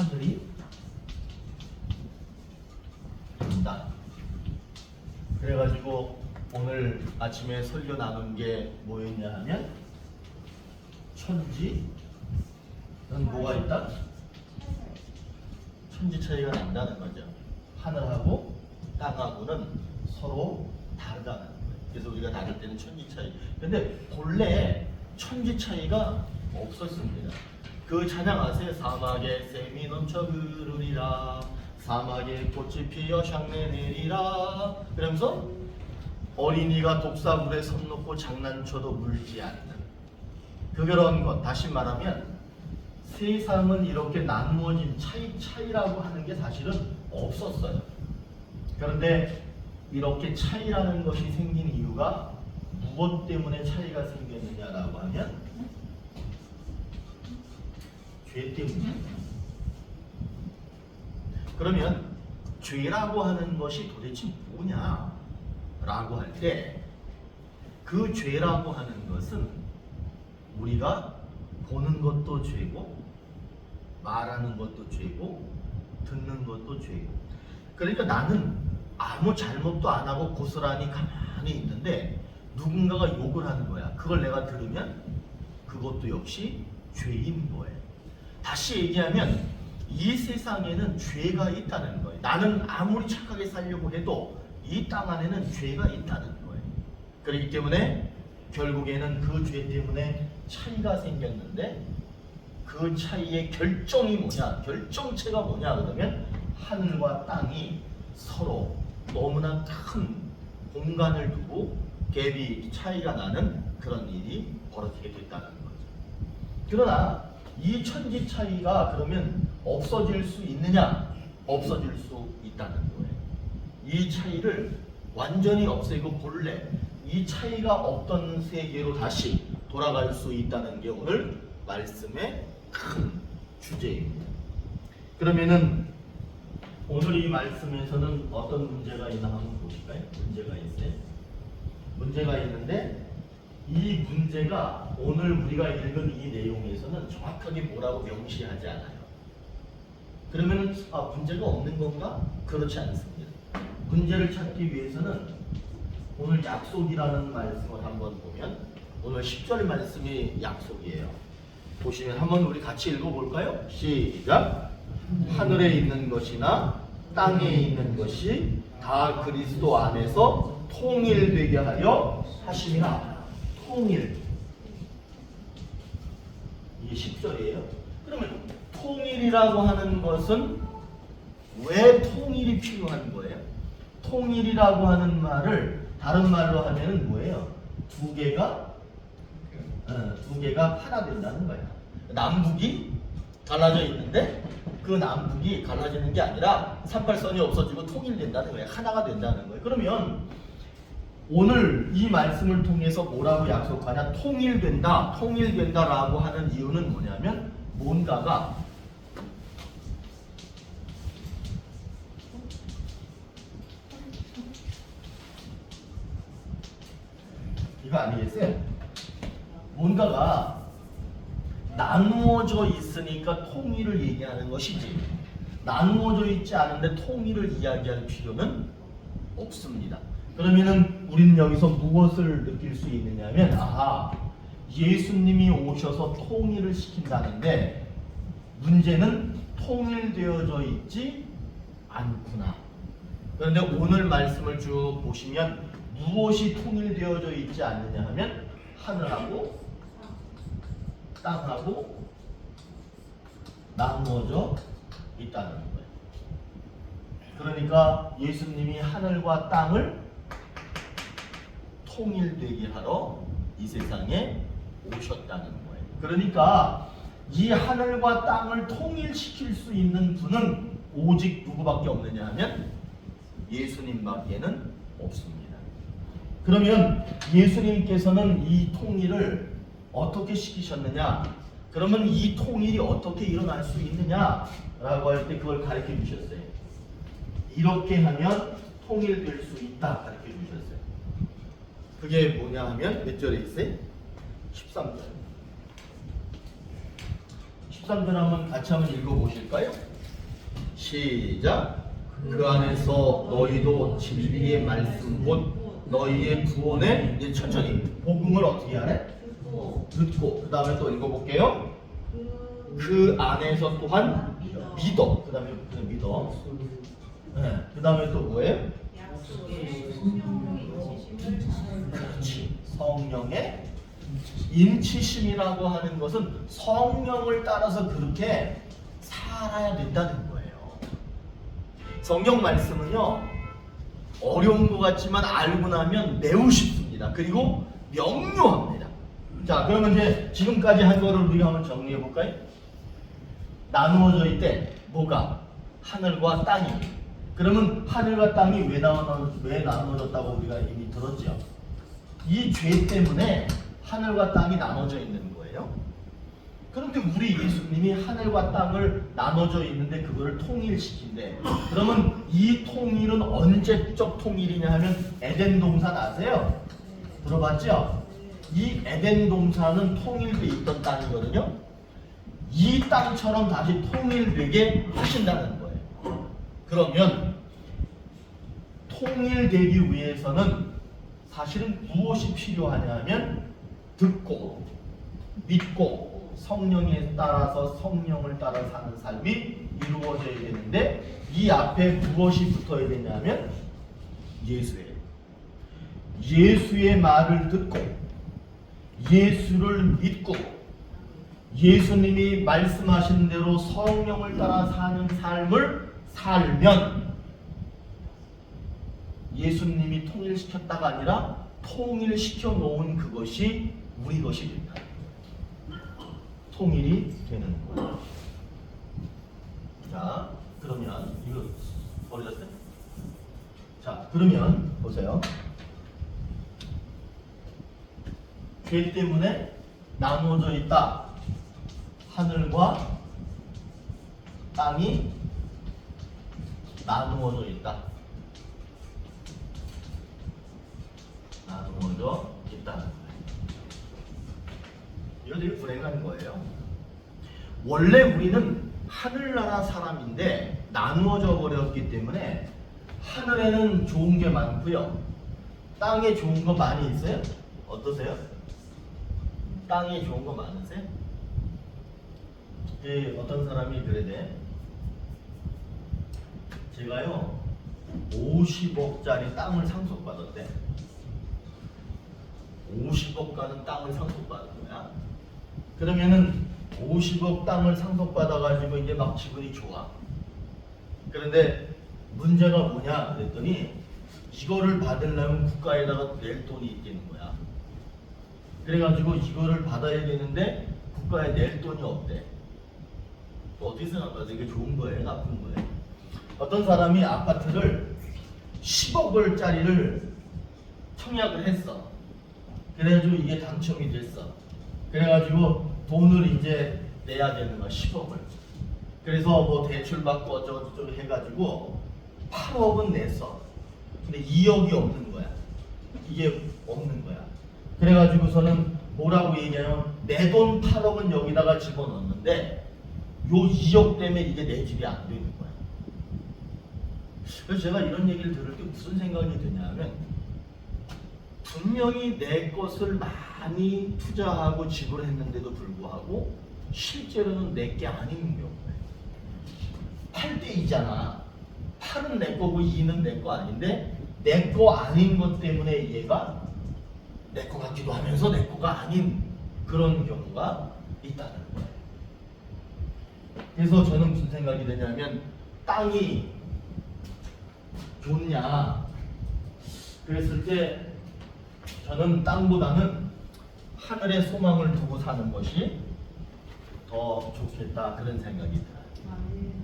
하늘이 된다. 그래가지고 오늘 아침에 설교 나눈 게 뭐였냐 하면 천지는 뭐가 있다? 천지 차이가 난다는 거죠. 하늘하고 땅하고는 서로 다르다는 거예요. 그래서 우리가 다를 때는 천지 차이. 근데 본래 천지 차이가 없었습니다. 그 찬양 아세요? 사막에 샘이 넘쳐 흐르리라 사막에 꽃이 피어 향내 내리라 그러면서 어린이가 독사물에 손 놓고 장난쳐도 물지 않는 그런 것 다시 말하면 세상은 이렇게 나누어진 차이 차이라고 하는 게 사실은 없었어요. 그런데 이렇게 차이라는 것이 생긴 이유가 무엇 때문에 차이가 생겼느냐라고 하면 죄 때문이에요. 그러면 죄라고 하는 것이 도대체 뭐냐 라고 할 때 그 죄라고 하는 것은 우리가 보는 것도 죄고 말하는 것도 죄고 듣는 것도 죄고. 그러니까 나는 아무 잘못도 안 하고 고스란히 가만히 있는데 누군가가 욕을 하는 거야. 그걸 내가 들으면 그것도 역시 죄인 거예요 다시 얘기하면 이 세상에는 죄가 있다는 거예요. 나는 아무리 착하게 살려고 해도 이 땅 안에는 죄가 있다는 거예요. 그렇기 때문에 결국에는 그 죄 때문에 차이가 생겼는데 그 차이의 결정이 뭐냐, 결정체가 뭐냐? 그러면 하늘과 땅이 서로 너무나 큰 공간을 두고 갭이 차이가 나는 그런 일이 벌어지게 됐다는 거죠. 그러나 이 천지 차이가 그러면 없어질 수 있느냐? 없어질 수 있다는 거예요. 이 차이를 완전히 없애고 본래 이 차이가 없던 세계로 다시 돌아갈 수 있다는 게 오늘 말씀의 큰 주제입니다. 그러면은 오늘 이 말씀에서는 어떤 문제가 있나 한번 보실까요? 문제가 있어요. 문제가 있는데 이 문제가 오늘 우리가 읽은 이 내용에서는 정확하게 뭐라고 명시하지 않아요. 그러면은 아 문제가 없는 건가? 그렇지 않습니다. 문제를 찾기 위해서는 오늘 약속이라는 말씀을 한번 보면 오늘 10절 말씀이 약속이에요. 보시면 한번 우리 같이 읽어볼까요? 시작. 하늘에 있는 것이나 땅에 있는 것이 다 그리스도 안에서 통일되게 하려 하심이라. 통일. 이게 10절이에요. 그러면 통일이라고 하는 것은 왜 통일이 필요한 거예요? 통일이라고 하는 말을 다른 말로 하면 뭐예요? 두 개가 어, 두 개가 하나 된다는 거예요. 남북이 갈라져 있는데 그 남북이 갈라지는 게 아니라 38선이 없어지고 통일된다는 거예요. 하나가 된다는 거예요. 그러면 오늘 이 말씀을 통해서 뭐라고 약속하냐? 통일된다, 통일된다라고 하는 이유는 뭐냐면 뭔가가 이거 아니겠어요? 뭔가가 나누어져 있으니까 통일을 얘기하는 것이지 나누어져 있지 않은데 통일을 이야기할 필요는 없습니다. 그러면은 우리는 여기서 무엇을 느낄 수 있느냐면 아하 예수님이 오셔서 통일을 시킨다는데 문제는 통일되어져 있지 않구나. 그런데 오늘 말씀을 쭉 보시면 무엇이 통일되어져 있지 않느냐 하면 하늘하고 땅하고 나누어져 있다는 거예요. 그러니까 예수님이 하늘과 땅을 통일되게 하러 이 세상에 오셨다는 거예요. 그러니까 이 하늘과 땅을 통일시킬 수 있는 분은 오직 누구밖에 없느냐 하면 예수님밖에는 없습니다. 그러면 예수님께서는 이 통일을 어떻게 시키셨느냐? 그러면 이 통일이 어떻게 일어날 수 있느냐라고 할 때 그걸 가르쳐 주셨어요. 이렇게 하면 통일될 수 있다. 그게 뭐냐 하면 몇 절에 있어요? 13절. 13절 한번 같이 한번 읽어 보실까요? 시작. 그 안에서 너희도 진리의 말씀 곧 너희의 구원에 이제 천천히 복음을 어떻게 하래? 듣고 듣고 그 다음에 또 읽어볼게요. 그 안에서 또한 믿어. 그 다음에 그 믿어. 네. 그 다음에 또 뭐예요? 성령의 인치심이라고 하는 것은 성령을 따라서 그렇게 살아야 된다는 거예요. 성경 말씀은요, 어려운 것 같지만 알고 나면 매우 쉽습니다. 그리고 명료합니다. 자, 그러면 이제 지금까지 한 거를 우리가 한번 정리해 볼까요? 나누어져 있대. 뭐가? 하늘과 땅이. 그러면 하늘과 땅이 왜, 나누어, 왜 나누어졌다고 우리가 이미 들었죠? 이 죄 때문에 하늘과 땅이 나눠져 있는 거예요. 그런데 우리 예수님이 하늘과 땅을 나눠져 있는데 그거를 통일시킨대. 그러면 이 통일은 언제적 통일이냐 하면 에덴 동산 아세요? 들어봤죠? 이 에덴 동산은 통일돼 있던 땅이거든요. 이 땅처럼 다시 통일되게 하신다는 거예요. 그러면 통일되기 위해서는 사실은 무엇이 필요하냐면 듣고 믿고 성령에 따라서 성령을 따라 사는 삶이 이루어져야 되는데 이 앞에 무엇이 붙어야 되냐면 예수예요. 예수의 말을 듣고 예수를 믿고 예수님이 말씀하신 대로 성령을 따라 사는 삶을 살면 예수님이 통일시켰다가 아니라 통일시켜 놓은 그것이 우리 것이 된다. 통일이 되는 거예요. 자, 그러면 이거 버리셨어요? 자, 그러면 보세요. 죄 때문에 나누어져 있다. 하늘과 땅이 나누어져 있다. 나누어져 있다는 거예요. 되게 불행한 거예요. 원래 우리는 하늘나라 사람인데 나누어져 버렸기 때문에 하늘에는 좋은 게 많고요. 땅에 좋은 거 많이 있어요? 어떠세요? 땅에 좋은 거 많으세요? 예, 어떤 사람이 그러대. 제가요, 50억짜리 땅을 상속받았대. 50억 가는 땅을 상속받은 거야. 그러면은 50억 땅을 상속받아가지고 이제 막 기분이 좋아. 그런데 문제가 뭐냐 그랬더니 이거를 받으려면 국가에다가 낼 돈이 있겠는 거야. 그래가지고 이거를 받아야 되는데 국가에 낼 돈이 없대. 어떻게 생각하세요? 이게 좋은 거예요? 나쁜 거예요? 어떤 사람이 아파트를 10억을짜리를 청약을 했어. 그래가지고 이게 당첨이 됐어. 그래가지고 돈을 이제 내야 되는 거야, 10억을. 그래서 뭐 대출 받고 어쩌고저쩌고 해가지고 8억은 냈어. 근데 2억이 없는 거야. 이게 없는 거야. 그래가지고서는 뭐라고 얘기하냐면 내 돈 8억은 여기다가 집어넣었는데 요 2억 때문에 이게 내 집이 안 되는 거야. 그래서 제가 이런 얘기를 들을 때 무슨 생각이 드냐면 분명히 내 것을 많이 투자하고 지불했는데도 불구하고 실제로는 내 게 아닌 경우에 8대 2잖아. 8은 내 거고 2는 내 거 아닌데 내 거 아닌 것 때문에 얘가 내 거 같기도 하면서 내 거가 아닌 그런 경우가 있다는 거예요. 그래서 저는 무슨 생각이 드냐면 땅이 좋냐 그랬을 때 저는 땅보다는 하늘의 소망을 두고 사는 것이 더 좋겠다 그런 생각이 들어요.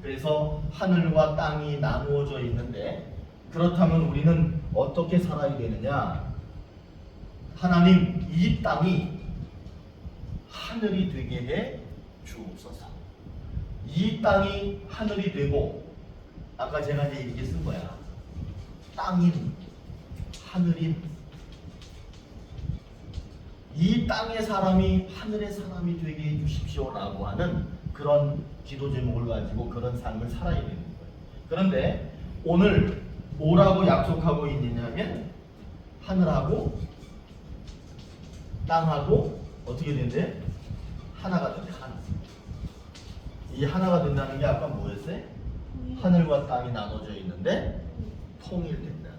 그래서 하늘과 땅이 나누어져 있는데 그렇다면 우리는 어떻게 살아야 되느냐? 하나님 이 땅이 하늘이 되게 해 주옵소서. 이 땅이 하늘이 되고 아까 제가 이제 쓴 거야. 땅인 하늘인 이 땅의 사람이 하늘의 사람이 되게 해주십시오라고 하는 그런 기도 제목을 가지고 그런 삶을 살아야 되는 거예요. 그런데 오늘 뭐라고 약속하고 있느냐면 하늘하고 땅하고 어떻게 된대? 하나가 된대 하나. 이 하나가 된다는 게 아까 뭐였어요? 하늘과 땅이 나눠져 있는데 통일된다.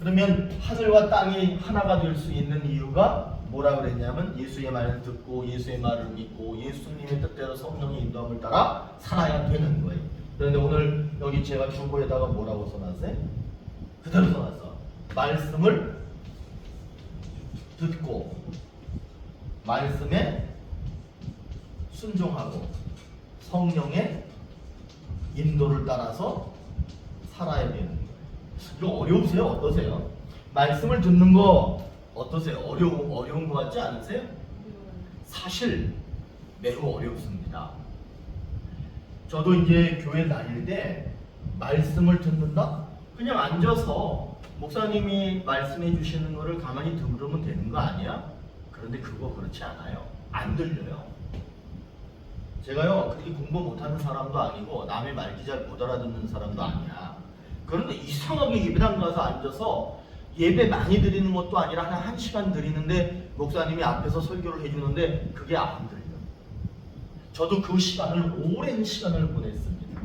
그러면 하늘과 땅이 하나가 될 수 있는 이유가 뭐라 그랬냐면 예수의 말을 듣고 예수의 말을 믿고 예수님의 뜻대로 성령의 인도함을 따라 살아야 되는 거예요. 그런데 오늘 여기 제가 주보에다가 뭐라고 써놨어요? 그대로 써놨어. 말씀을 듣고 말씀에 순종하고 성령의 인도를 따라서 살아야 되는 거예요. 이거 어려우세요? 어떠세요? 말씀을 듣는 거 어떠세요? 어려운 어려운 거 같지 않으세요? 사실 매우 어렵습니다. 저도 이제 교회 다닐 때 말씀을 듣는다? 그냥 앉아서 목사님이 말씀해 주시는 거를 가만히 들으면 되는 거 아니야? 그런데 그거 그렇지 않아요. 안 들려요. 제가요 그렇게 공부 못하는 사람도 아니고 남의 말기 잘못 알아듣는 사람도 아니야. 그런데 이상하게 예배당 가서 앉아서 예배 많이 드리는 것도 아니라 한 1시간 드리는데 목사님이 앞에서 설교를 해주는데 그게 안 들려. 저도 그 시간을 오랜 시간을 보냈습니다.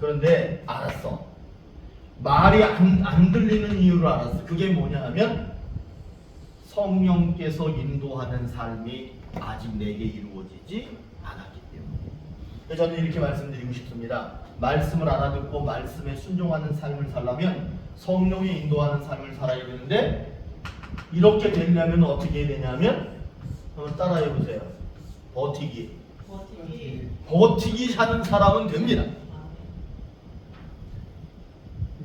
그런데 알았어. 말이 안, 안 들리는 이유를 알았어. 그게 뭐냐 하면 성령께서 인도하는 삶이 아직 내게 이루어지지 않았기 때문에. 저는 이렇게 말씀드리고 싶습니다. 말씀을 알아듣고 말씀에 순종하는 삶을 살려면 성령이 인도하는 삶을 살아야 되는데 이렇게 되려면 어떻게 해야 되냐면 한번 따라해 보세요. 버티기. 버티기. 버티기 하는 사람은 됩니다.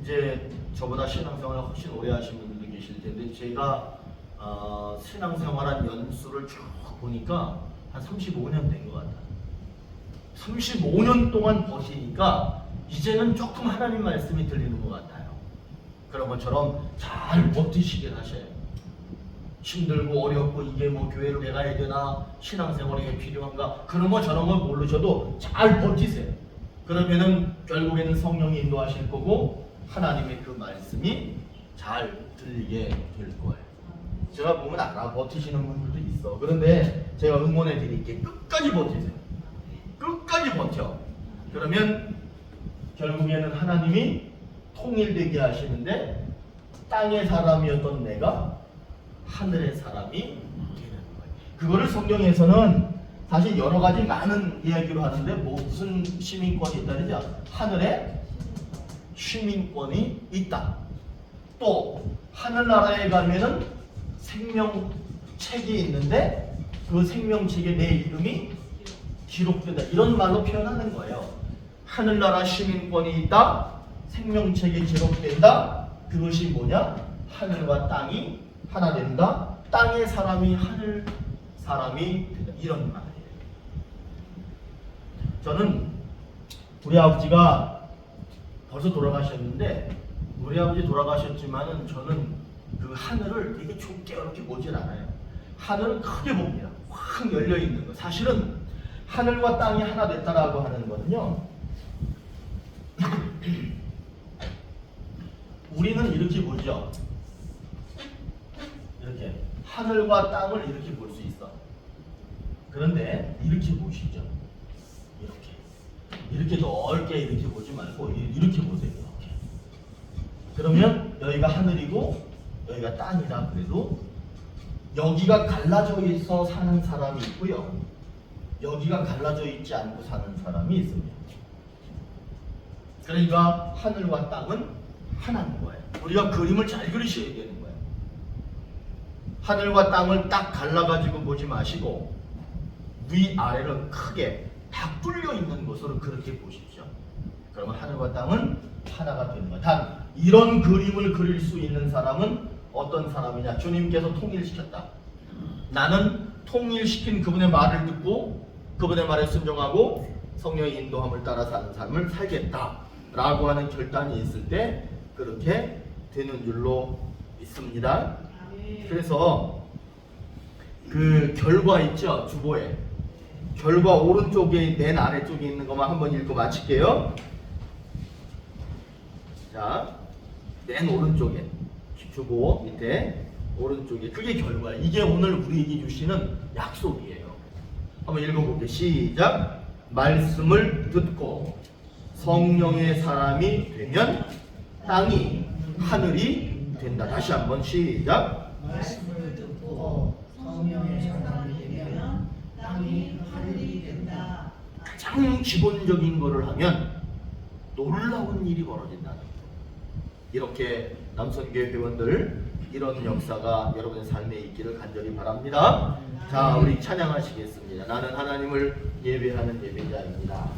이제 저보다 신앙생활을 훨씬 오래 하신 분들도 계실 텐데 제가 어, 신앙생활한 연수를 쭉 보니까 한 35년 된 것 같아요. 35년 동안 버티니까 이제는 조금 하나님 말씀이 들리는 것 같아요. 그런 것처럼 잘 버티시길 하셔요. 힘들고 어렵고 이게 뭐 교회를 왜 가야 되나 신앙생활이 왜 필요한가 그런 거 저런 거 모르셔도 잘 버티세요. 그러면은 결국에는 성령이 인도하실 거고 하나님의 그 말씀이 잘 들리게 될 거예요. 제가 보면 알아 버티시는 분들도 있어. 그런데 제가 응원해 드릴게 끝까지 버티세요. 끝까지 버텨. 그러면 결국에는 하나님이 통일되게 하시는데 땅의 사람이었던 내가 하늘의 사람이 되는 거예요. 그거를 성경에서는 사실 여러 가지 많은 이야기로 하는데 뭐 무슨 시민권이 있다 그러죠? 하늘에 시민권이 있다. 또 하늘나라에 가면은 생명책이 있는데 그 생명책에 내 이름이 기록된다. 이런 말로 표현하는 거예요. 하늘나라 시민권이 있다. 생명책에 기록된다. 그것이 뭐냐? 하늘과 땅이 하나 된다. 땅의 사람이 하늘 사람이 된다. 이런 말이에요. 저는 우리 아버지가 벌써 돌아가셨는데 우리 아버지 돌아가셨지만은 저는 그 하늘을 되게 좁게 이렇게 보질 않아요. 하늘은 크게 봅니다. 확 열려 있는 거. 사실은 하늘과 땅이 하나 됐다라고 하는 거는요. 우리는 이렇게 보죠. 이렇게 하늘과 땅을 이렇게 볼 수 있어. 그런데 이렇게 보시죠. 이렇게 이렇게 넓게 이렇게 보지 말고 이- 이렇게 보세요. 이렇게. 그러면 여기가 하늘이고 여기가 땅이라 그래도 여기가 갈라져 있어 사는 사람이 있고요. 여기가 갈라져 있지 않고 사는 사람이 있습니다. 그러니까 하늘과 땅은 하나인 거예요. 우리가 그림을 잘 그리셔야 되는 거예요. 하늘과 땅을 딱 갈라가지고 보지 마시고 위 아래를 크게 다 뚫려 있는 것으로 그렇게 보십시오. 그러면 하늘과 땅은 하나가 되는 거예요. 단 이런 그림을 그릴 수 있는 사람은 어떤 사람이냐? 주님께서 통일시켰다. 나는 통일시킨 그분의 말을 듣고 그분의 말에 순종하고 성령의 인도함을 따라 사는 삶을 살겠다 라고 하는 결단이 있을 때 그렇게 되는 줄로 믿습니다. 그래서 그 결과 있죠 주보에 결과 오른쪽에 맨 아래쪽에 있는 것만 한번 읽고 마칠게요. 자, 맨 오른쪽에 주고 밑에 오른쪽에 그게 결과야. 이게 오늘 우리에게 주시는 약속이에요. 한번 읽어볼게요. 시작. 말씀을 듣고 성령의 사람이 되면 땅이 하늘이 된다. 다시 한번 시작. 말씀을 듣고 성령의 사람이 되면 땅이 하늘이 된다. 가장 기본적인 거를 하면 놀라운 일이 벌어진다는 거. 이렇게 남선교회 회원들 이런 역사가 여러분의 삶에 있기를 간절히 바랍니다. 자, 우리 찬양하시겠습니다. 나는 하나님을 예배하는 예배자입니다.